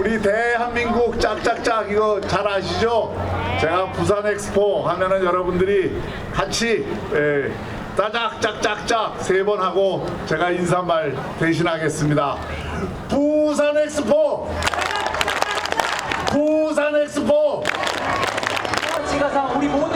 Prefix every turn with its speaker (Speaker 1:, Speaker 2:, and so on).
Speaker 1: 우리 대한민국 짝짝짝 이거 잘 아시죠? 제가 부산 엑스포 하면은 여러분들이 같이 예, 짜작짝짝짝 세 번 하고 제가 인사말 대신하겠습니다. 부산 엑스포! 부산 엑스포!
Speaker 2: 지가상 우리 모두